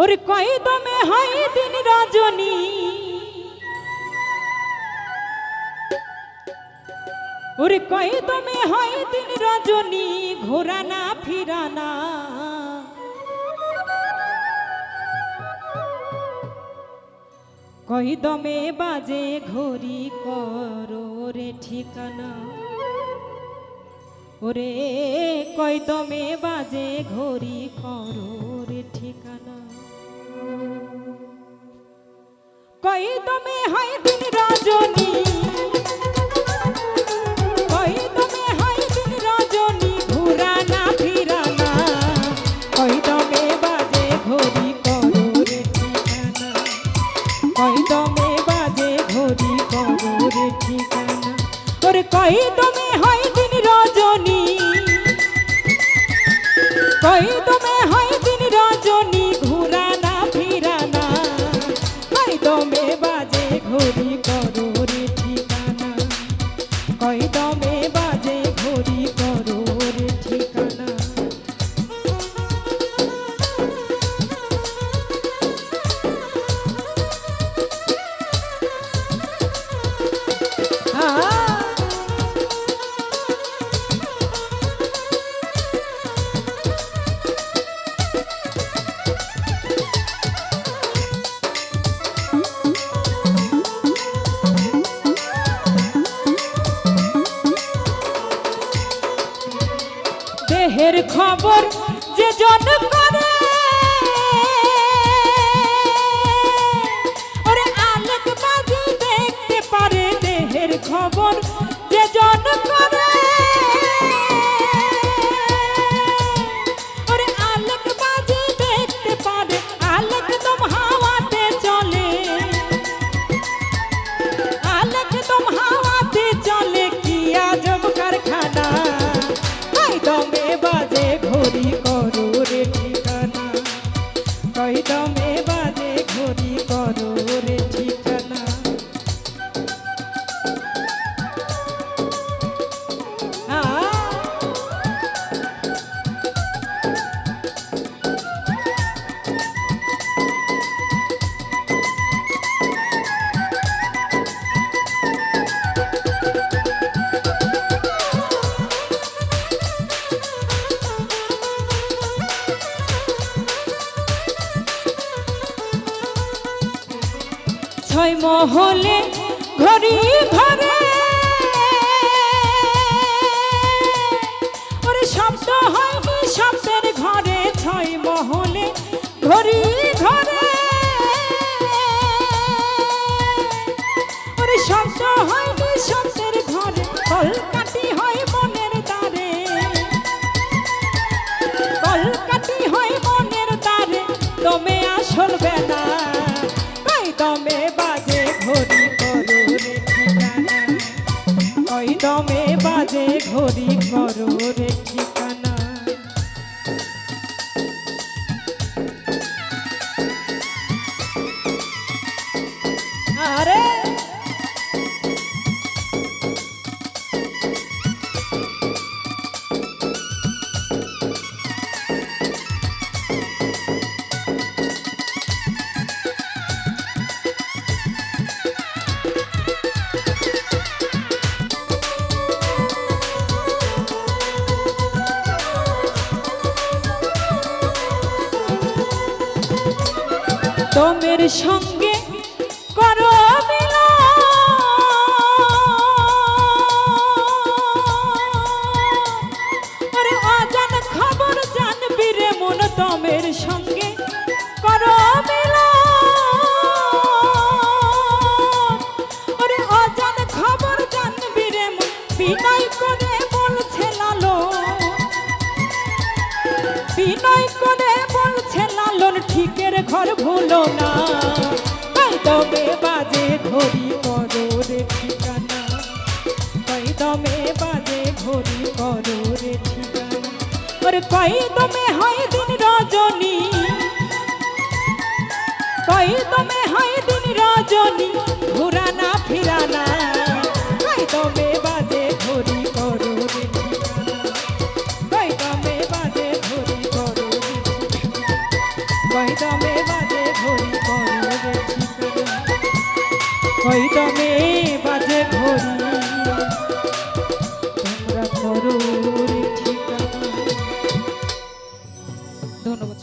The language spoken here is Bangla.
ওর কয় দমে হয় দিন রজনী। ওর কয় দমে হয় দিন রজনী, ঘোরানা, ফিরানা। কই দমে বাজে ঘড়ি, করো রে ঠিকানা। ওরে কই দমে বাজে ঘড়ি করো রে ঠিকানা। কই দমে হয় দিন রজনী কই দমে কই দমে হয় খবর যে জন বাজে ঘড়ি করো রে ছয় মহলে ঘড়ি ঘরে ওরে শব্দ হয়নি শব্দের ঘরে? ছয় মহলে ঘড়ি ঘরে ওরে শব্দ হয়নি শব্দের ঘরে? কলকাতি হয় মনের দ্বারে কলকাতি হয় মনের দ্বারে দমে আসল বেলা। দমে বাজে ঘড়ি করো রে ঠিকানা কই দমে বাজে ঘড়ি করো তোমের সঙ্গে করো সঙ্গে করো অজান খবর জানবি রে বিনয় করে বলছে লালো বিনয় করে ঠিকের ঘর ভুলো না। দমে বাজে ঘড়ি করো রে ঠিকানা। কই দমে বাজে ঘড়ি করো রে ঠিকানা। ওর কই দমে হয় দিন রজনী। কই দমে হয় দিন রজনী। দমে বাজে ঘড়ি